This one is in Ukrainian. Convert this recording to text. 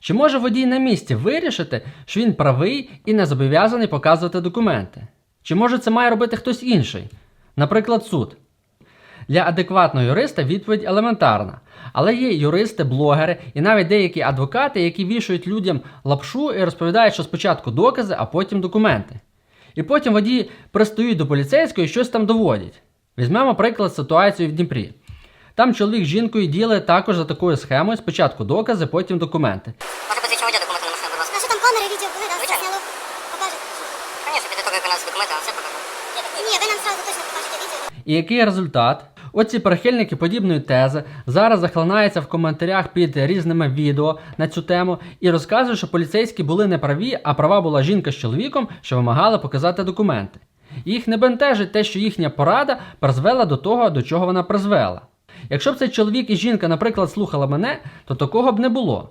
Чи може водій на місці вирішити, що він правий і не зобов'язаний показувати документи? Чи може це має робити хтось інший? Наприклад, суд. Для адекватного юриста відповідь елементарна. Але є юристи, блогери і навіть деякі адвокати, які вішають людям лапшу і розповідають, що спочатку докази, а потім документи. І потім водії пристають до поліцейського і щось там доводять. Візьмемо приклад ситуацію в Дніпрі. Там чоловік з жінкою діяли також за такою схемою: спочатку докази, потім документи. Може посвідчення водія документи на машину, будь ласка. А що там камери, відео були, да, Звичайно. засняло? Покажете? Звісно, після того, як у нас документи, на все покажу. Ні, ви нам сразу точно покажете відео. І який результат? Оці прихильники подібної тези зараз захлинаються в коментарях під різними відео на цю тему і розказують, що поліцейські були неправі, а права була жінка з чоловіком, що вимагали показати документи. Їх не бентежить те, що їхня порада призвела до того, до чого вона призвела. Якщо б цей чоловік і жінка, наприклад, слухала мене, то такого б не було.